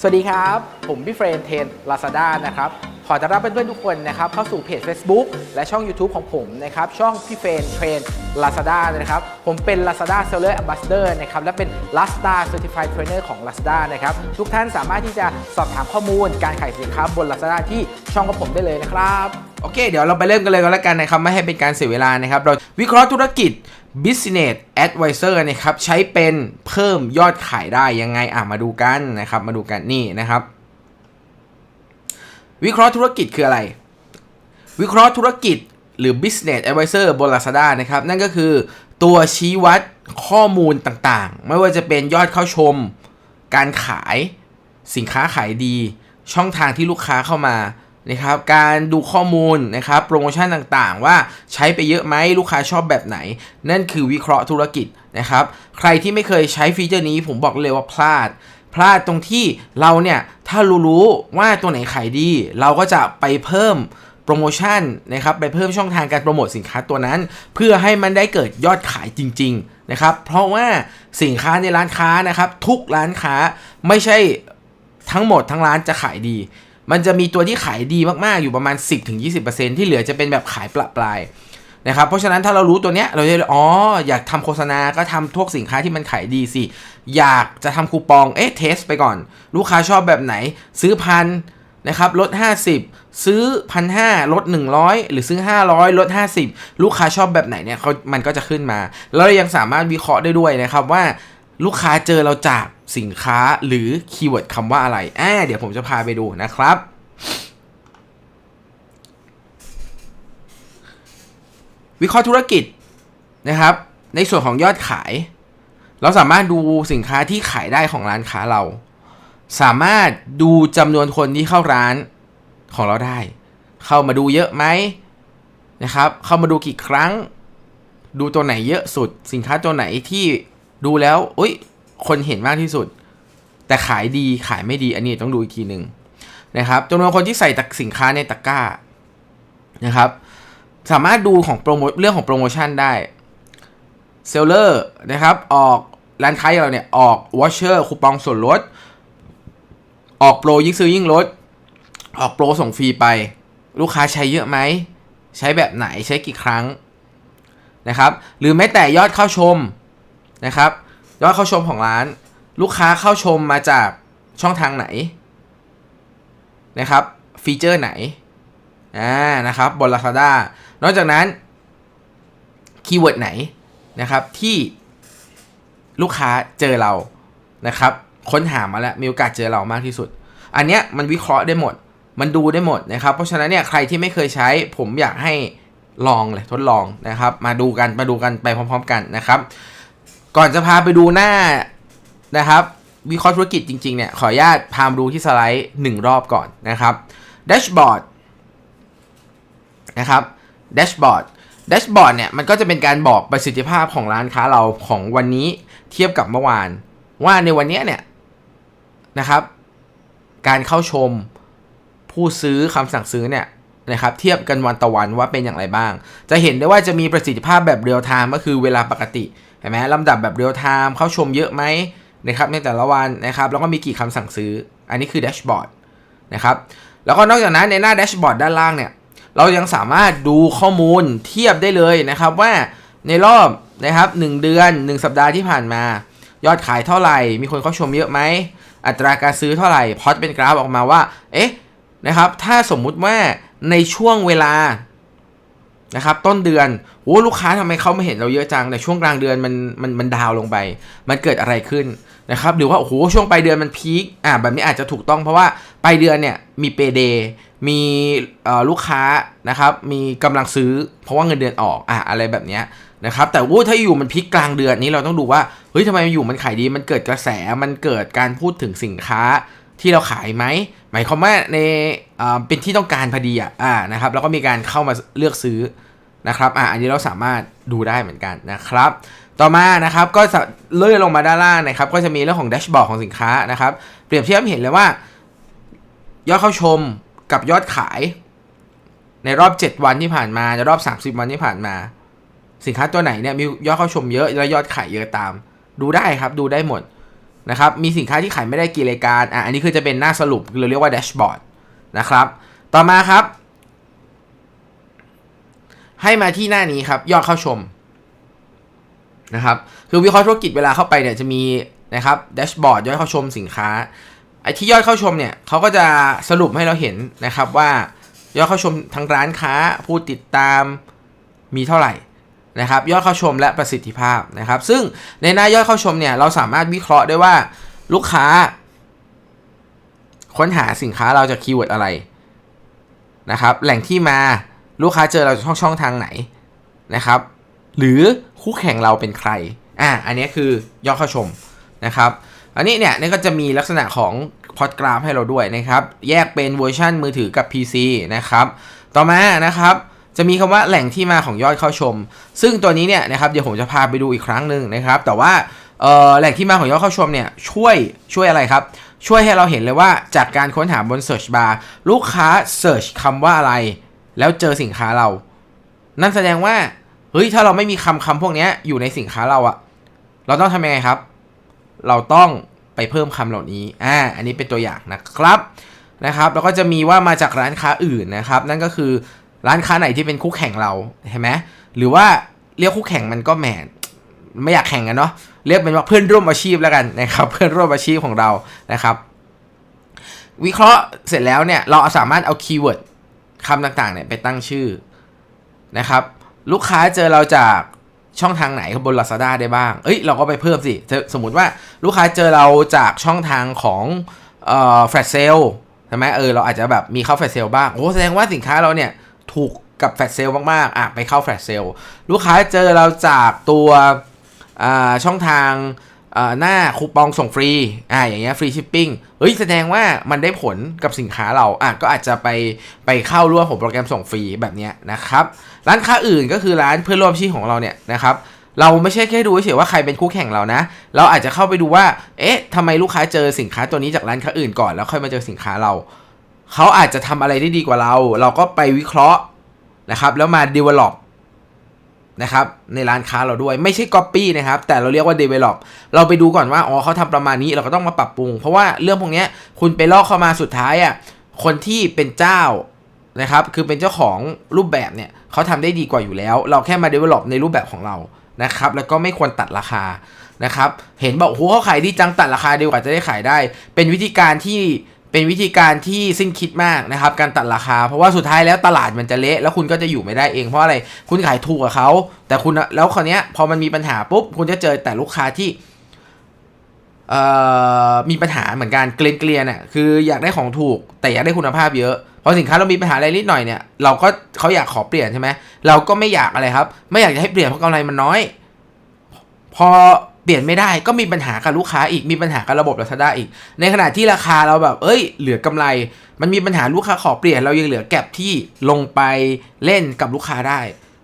สวัสดีครับ ผมพี่เฟรนเทนลาซาด้านะครับ ขอต้อนรับเพื่อนๆทุกคนนะครับ เข้าสู่เพจ Facebook และช่อง YouTube ของผมนะครับ ช่องพี่เฟรนเทรนลาซาด้านะครับ ผมเป็น Lazada Seller Ambassador นะครับ และเป็น Lazada Certified Trainer ของ Lazada นะครับ ทุกท่านสามารถที่จะสอบถามข้อมูลการขายสินค้าบน Lazada ที่ช่องของผมได้เลยนะครับ โอเค เดี๋ยวเราไปเริ่มกันเลยก็แล้วกันนะครับ ไม่ให้เป็นการเสียเวลานะครับ เราวิเคราะห์ธุรกิจ Business Advisor นะครับ ใช้เป็นเพิ่มยอดขายได้ยังไง อะ มาดูกันนะครับ มาดูกันนี่นะครับ วิเคราะห์ธุรกิจคืออะไร วิเคราะห์ธุรกิจหรือ Business Advisor บน Lazada นะครับ นั่นก็คือตัวชี้วัดข้อมูลต่างๆ ไม่ว่าจะเป็นยอดเข้าชม การขาย สินค้าขายดี ช่องทางที่ลูกค้าเข้ามา นะครับการดูข้อมูลนะครับโปรโมชั่นต่างๆ ว่าใช้ไปเยอะไหมลูกค้าชอบแบบไหน นั่นคือวิเคราะห์ธุรกิจนะครับใครที่ไม่เคยใช้ฟีเจอร์นี้ผมบอกเลยว่าพลาด พลาดตรงที่เราเนี่ยถ้ารู้รู้ว่าตัวไหนขายดี เราก็จะไปเพิ่มโปรโมชั่นนะครับไปเพิ่มช่องทางการโปรโมทสินค้าตัวนั้น เพื่อให้มันได้เกิดยอดขายจริงๆนะครับเพราะว่าสินค้าในร้านค้านะครับทุกร้านค้าไม่ใช่ทั้งหมดทั้งร้านจะขายดี มันจะมีตัวที่ขายดีมากๆอยู่ประมาณ 10-20%ที่เหลือจะเป็นแบบขายปละปลายนะครับเพราะฉะนั้นถ้าเรารู้ตัวเนี้ยเราจะอ๋ออยากทำโฆษณาก็ทำพวกสินค้าที่มันขายดีสิ อยากจะทำคูปองเอ๊ะเทสไปก่อน ลูกค้าชอบแบบไหน ซื้อพันนะครับลด 50 ซื้อพันห้าลด 100 หรือซื้อ 500 ลด 50 ลูกค้าชอบแบบไหนเนี่ยเขามันก็จะขึ้นมา แล้วเรายังสามารถวิเคราะห์ได้ด้วยนะครับว่าลูกค้าเจอเราจาก สินค้าหรือคีย์เวิร์ดคำว่าอะไรอ่าเดี๋ยวผมจะพาไปดูนะครับวิเคราะห์ธุรกิจนะครับ ในส่วนของยอดขาย เราสามารถดูสินค้าที่ขายได้ของร้านค้าเรา สามารถดูจำนวนคนที่เข้าร้านของเราได้ เข้ามาดูเยอะไหมนะครับ เข้ามาดูกี่ครั้ง ดูตัวไหนเยอะสุด สินค้าตัวไหนที่ดูแล้วอุ้ย คนเห็นมากที่สุด แต่ขายดีขายไม่ดีอันนี้ต้องดูอีกทีหนึ่งนะครับจำนวนคนที่ใส่ตะสินค้าในตะกร้านะครับ สามารถดูของโปรโมเรื่องของโปรโมชั่นได้เซลเลอร์นะครับ ออกร้านค้าอย่างเราเนี่ย ออกวอชเชอร์คูปองส่วนลด ออกโปรยิ่งซื้อยิ่งลด ออกโปรส่งฟรีไป ลูกค้าใช้เยอะไหม ใช้แบบไหนใช้กี่ครั้งนะครับ หรือแม้แต่ยอดเข้าชมนะครับ ยอดเข้าชมของร้าน ลูกค้าเข้าชมมาจากช่องทางไหนนะครับฟีเจอร์ไหนอ่านะครับบน Lazada นอกจากนั้นคีย์เวิร์ดไหนนะครับที่ลูกค้าเจอเรานะครับค้นหามาแล้วมีโอกาสเจอเรามากที่สุด อันเนี้ยมันวิเคราะห์ได้หมด มันดูได้หมดนะครับ เพราะฉะนั้นเนี่ยใครที่ไม่เคยใช้ ผมอยากให้ลองเลยทดลองนะครับ มาดูกันมาดูกันไปพร้อม ๆ กันนะครับ ก่อนจะพาไปดูหน้านะครับวิเคราะห์ธุรกิจจริงๆเนี่ยขออนุญาตพามาดูที่สไลด์หนึ่งรอบก่อนนะครับแดชบอร์ดนะครับแดชบอร์ดแดชบอร์ดเนี่ยมันก็จะเป็นการบอกประสิทธิภาพของร้านค้าเราของวันนี้เทียบกับเมื่อวาน ว่าในวันนี้เนี่ยนะครับ การเข้าชมผู้ซื้อคำสั่งซื้อเนี่ยนะครับเทียบกันวันต่อวันว่าเป็นอย่างไรบ้าง จะเห็นได้ว่าจะมีประสิทธิภาพแบบเรียลไทม์ก็คือเวลาปกติ เห็นไหมลำดับแบบเรียลไทม์เข้าชมเยอะไหมนะครับในแต่ละวันนะครับแล้วก็มีกี่คำสั่งซื้อ อันนี้คือแดชบอร์ดนะครับแล้วก็นอกจากนั้นในหน้าแดชบอร์ดด้านล่างเนี่ยเรายังสามารถดูข้อมูลเทียบได้เลยนะครับว่าในรอบนะครับ1เดือน 1 สัปดาห์ที่ผ่านมา ยอดขายเท่าไหร่ มีคนเข้าชมเยอะไหม อัตราการซื้อเท่าไหร่พอตเป็นกราฟออกมาว่า เอ๊ะนะครับถ้าสมมุติว่าในช่วงเวลา นะครับต้นเดือนโอ้ลูกค้าทำไมเขาไม่เห็นเราเยอะจังแต่ช่วงกลางเดือนมันมันมันดาวลงไป มันเกิดอะไรขึ้นนะครับหรือว่าโอ้โหช่วงปลายเดือนมันพีคอ่าแบบนี้อาจจะถูกต้องเพราะว่าปลายเดือนเนี่ยมีเปเดมีลูกค้านะครับมีกำลังซื้อ เพราะว่าเงินเดือนออกอะอะไรแบบนี้นะครับแต่ว่าถ้าอยู่มันพลิกกลางเดือนนี้เราต้องดูว่าเฮ้ยทำไมอยู่มันขายดีมันเกิดกระแสมันเกิดการพูดถึงสินค้าที่เราขายไหมหมายความว่าในเป็นที่ต้องการพอดีอะอ่านะครับแล้วก็มีการเข้ามาเลือกซื้อ นะครับอะอันนี้เราสามารถดูได้เหมือนกันนะครับ ต่อมานะครับก็เลื่อนลงมาด้านล่างนะครับก็จะมีเรื่องของแดชบอร์ดของสินค้านะครับ เปรียบเทียบเห็นเลยว่า ยอดเข้าชมกับยอดขาย ในรอบ 7 วันที่ผ่านมาในรอบ 30 วันที่ผ่านมา สินค้าตัวไหนเนี่ยมียอดเข้าชมเยอะแล้วยอดขายเยอะตาม ดูได้ครับดูได้หมดนะครับมีสินค้าที่ขายไม่ได้กี่รายการอะอันนี้คือจะเป็นหน้าสรุปเราเรียกว่าแดชบอร์ดนะครับต่อมาครับ ให้มาที่หน้านี้ครับยอดเข้าชมนะครับคือวิเคราะห์ธุรกิจเวลาเข้าไปเนี่ยจะมีนะครับแดชบอร์ดยอดเข้าชมสินค้าไอ้ที่ยอดเข้าชมเนี่ยเขาก็จะสรุปให้เราเห็นนะครับว่ายอดเข้าชมทั้งร้านค้าผู้ติดตามมีเท่าไหร่นะครับยอดเข้าชมและประสิทธิภาพนะครับ ซึ่งในหน้ายอดเข้าชมเนี่ยเราสามารถวิเคราะห์ได้ว่าลูกค้า ค้นหาสินค้าเราจากคีย์เวิร์ดอะไรนะครับแหล่งที่มา ลูกค้าเจอเราช่องช่องทางไหนนะครับ หรือคู่แข่งเราเป็นใครอะอันนี้คือยอดเข้าชมนะครับอันนี้เนี่ยนี่ก็จะมีลักษณะของพอดกราฟให้เราด้วยนะครับ แยกเป็นเวอร์ชันมือถือกับ PC นะครับ ต่อมานะครับ จะมีคำว่าแหล่งที่มาของยอดเข้าชม ซึ่งตัวนี้เนี่ยนะครับเดี๋ยวผมจะพาไปดูอีกครั้งหนึ่งนะครับ แต่ว่าแหล่งที่มาของยอดเข้าชมเนี่ยช่วยช่วยอะไรครับ ช่วยให้เราเห็นเลยว่าจากการค้นหาบน Search Bar ลูกค้า Search คำว่าอะไร แล้วเจอสินค้าเรา นั่นแสดงว่าเฮ้ยถ้าเราไม่มีคำคำพวกนี้อยู่ในสินค้าเราอะเราต้องทำยังไงครับ เราต้องไปเพิ่มคำเหล่านี้อ่าอันนี้เป็นตัวอย่างนะครับนะครับแล้วก็จะมีว่ามาจากร้านค้าอื่นนะครับ นั่นก็คือร้านค้าไหนที่เป็นคู่แข่งเราเห็นไหมหรือว่าเรียกคู่แข่งมันก็แหมไม่อยากแข่งกันเนาะเรียกเป็นว่าเพื่อนร่วมอาชีพแล้วกันนะครับ เพื่อนร่วมอาชีพของเรานะครับ วิเคราะห์เสร็จแล้วเนี่ยเราสามารถเอาคีย์เวิร์ด คำต่างๆเนี่ยไปตั้งชื่อนะครับ ลูกค้าเจอเราจากช่องทางไหนบน Lazada ได้บ้าง เอ้ยเราก็ไปเพิ่มสิ สมมติว่าลูกค้าเจอเราจากช่องทางของเอ่อแฟลชเซลใช่ไหมเออเราอาจจะแบบมีเข้าแฟลชเซลบ้าง โอ้แสดงว่าสินค้าเราเนี่ยถูกกับแฟลชเซลมาก ๆ อะไปเข้าแฟลชเซลลูกค้าเจอเราจากตัวช่องทาง หน้าคูปองส่งฟรีอ่าอย่างเงี้ยฟรีชิปปิ้งเฮ้ยแสดงว่ามันได้ผลกับสินค้าเราอะก็อาจจะไปไปเข้าร่วมของโปรแกรมส่งฟรีแบบเนี้ยนะครับร้านค้าอื่นก็คือร้านเพื่อนร่วมชีพของเราเนี่ยนะครับเราไม่ใช่แค่ดูเฉยๆว่าใครเป็นคู่แข่งเรานะ เราอาจจะเข้าไปดูว่า เอ๊ะทำไมลูกค้าเจอสินค้าตัวนี้จากร้านค้าอื่นก่อนแล้วค่อยมาเจอสินค้าเรา เขาอาจจะทำอะไรได้ดีกว่าเรา เราก็ไปวิเคราะห์นะครับ แล้วมา develop นะครับในร้านค้าเราด้วยไม่ใช่ copy นะครับแต่เราเรียกว่า develop เราไปดูก่อนว่าอ๋อเขาทำประมาณนี้เราก็ต้องมาปรับปรุง เพราะว่าเรื่องพวกนี้คุณไปลอกเข้ามาสุดท้ายอะคนที่เป็นเจ้านะครับคือเป็นเจ้าของรูปแบบเนี่ยเขาทำได้ดีกว่าอยู่แล้ว เราแค่มา develop ในรูปแบบของเรานะครับแล้วก็ไม่ควรตัดราคานะครับเห็นบอกโอ้โหเขาขายดีจังตัดราคาเดียวกว่าจะได้ขายได้ เป็นวิธีการที่ เป็นวิธีการที่สิ้นคิดมากนะครับ การตัดราคา เพราะว่าสุดท้ายแล้วตลาดมันจะเละ แล้วคุณก็จะอยู่ไม่ได้เองเพราะอะไรคุณขายถูกกับเขาแต่คุณแล้วคราวนี้ยพอมันมีปัญหาปุ๊บคุณจะเจอแต่ลูกค้าที่มีปัญหาเหมือนกันเกลียนเกลียนอะคืออยากได้ของถูก แต่อยากได้คุณภาพเยอะพอสินค้าเรามีปัญหาอะไรนิดหน่อยเนี่ยเราก็เขาอยากขอเปลี่ยนใช่ไหมเราก็ไม่อยากอะไรครับ ไม่อยากจะให้เปลี่ยนเพราะกำไรมันน้อย พอ ปลี่ยนไม่ได้ก็มีปัญหากับลูกค้าอีกมีปัญหากับระบบ Lazada อีก ในขณะที่ราคาเราแบบ เอ้ย เหลือกำไร มันมีปัญหาลูกค้าขอเปลี่ยนเรายังเหลือแก็บที่ลงไปเล่นกับลูกค้าได้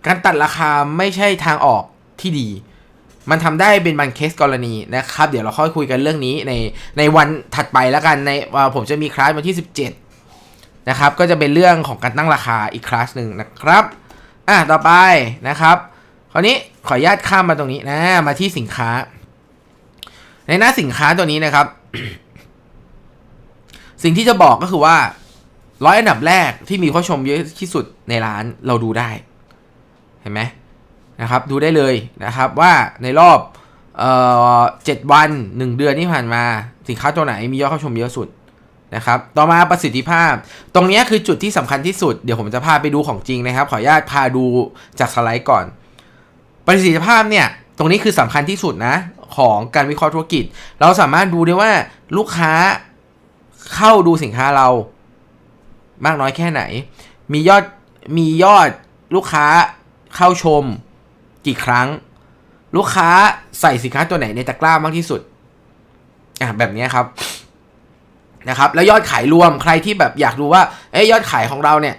การตัดราคาไม่ใช่ทางออกที่ดี มันทำได้เป็นบางเคสกรณีนะครับ เดี๋ยวเราค่อยคุยกันเรื่องนี้ในในวันถัดไปแล้วกันในเอ่อผมจะมีคลาสวันที่ 17นะครับก็จะเป็นเรื่องของการตั้งราคาอีกคลาสหนึ่งนะครับอะต่อไปนะครับคราวนี้ขออนุญาตข้ามมาตรงนี้นะมาที่สินค้า ในหน้าสินค้าตัวนี้นะครับ สิ่งที่จะบอกก็คือว่าร้อยอันดับแรกที่มีผู้ชมเยอะที่สุดในร้านเราดูได้ เห็นไหมนะครับ ดูได้เลยนะครับว่าในรอบเจ็ดวันหนึ่งเดือนที่ผ่านมา สินค้าตัวไหนมียอดเข้าชมเยอะสุดนะครับ ต่อมาประสิทธิภาพ ตรงนี้คือจุดที่สำคัญที่สุด เดี๋ยวผมจะพาไปดูของจริงนะครับ ขออนุญาตพาดูจากสไลด์ก่อน ประสิทธิภาพเนี่ย ตรงนี้คือสำคัญที่สุดนะ ของการวิเคราะห์ธุรกิจ เราสามารถดูได้ว่าลูกค้าเข้าดูสินค้าเรา มากน้อยแค่ไหน มียอดมียอดลูกค้าเข้าชมกี่ครั้ง ลูกค้าใส่สินค้าตัวไหนในตะกร้ามากที่สุดอะแบบนี้ครับนะครับ แล้วยอดขายรวมใครที่แบบอยากดูว่าเอ้ยยอดขายของเราเนี่ย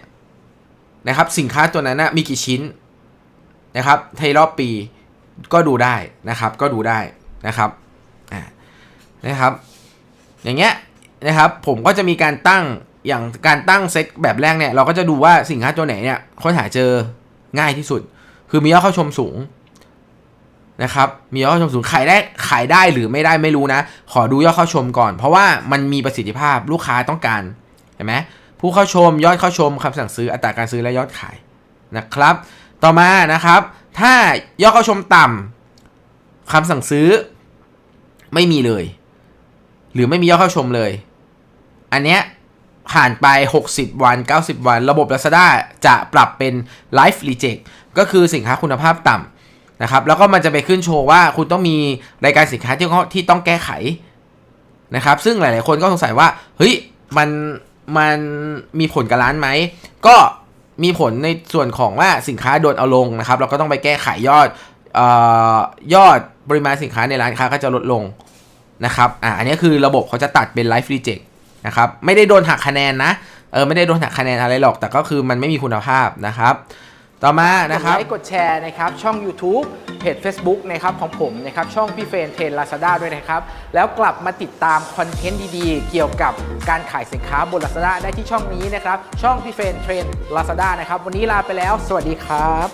นะครับสินค้าตัวนั้นนะมีกี่ชิ้นนะครับในรอบปีก็ดูได้นะครับ ก็ดูได้ นะครับนะครับ อย่างเงี้ยนะครับผมก็จะมีการตั้งอย่างการตั้งเซตแบบแรกเนี่ยเราก็จะดูว่าสินค้าตัวไหนเนี่ยค้นหาเจอง่ายที่สุด คือมียอดเข้าชมสูงนะครับมียอดเข้าชมสูงขายได้ขายได้หรือไม่ได้ไม่รู้นะ ขอดูยอดเข้าชมก่อน เพราะว่ามันมีประสิทธิภาพลูกค้าต้องการเห็นไหมผู้เข้าชมยอดเข้าชมคำสั่งซื้ออัตราการซื้อและยอดขายนะครับ ต่อมานะครับ ถ้ายอดเข้าชมต่ำคำสั่งซื้อ ไม่มีเลย หรือไม่มียอดเข้าชมเลย อันเนี้ยผ่านไป 60 วัน 90 วัน ระบบ Lazada จะปรับเป็น Live Reject ก็คือสินค้าคุณภาพต่ำนะครับ แล้วก็มันจะไปขึ้นโชว์ว่าคุณต้องมีรายการสินค้าที่เขาที่ต้องแก้ไขนะครับ ซึ่งหลาย ๆ คนก็สงสัยว่า เฮ้ย มัน มันมีผลกับร้านไหม ก็มีผลในส่วนของว่าสินค้าโดนเอาลงนะครับ เราก็ต้องไปแก้ไขยอด ยอดปริมาณสินค้าในร้านค้าก็จะลดลงนะครับอ่าอันนี้คือระบบเขาจะตัดเป็น Live Reject นะครับไม่ได้โดนหักคะแนนนะเออไม่ได้โดนหักคะแนนอะไรหรอก แต่ก็คือมันไม่มีคุณภาพนะครับ ต่อมานะครับไลค์กดแชร์นะครับ ช่อง YouTube เพจ Facebook นะครับของผมนะครับช่องพี่เฟรนเทรนลาซาด้าด้วยนะครับ แล้วกลับมาติดตามคอนเทนต์ดีๆ เกี่ยวกับการขายสินค้าบน Lazada ได้ที่ช่องนี้นะครับ ช่องพี่เฟรนเทรนลาซาด้านะครับ วันนี้ลาไปแล้ว สวัสดีครับ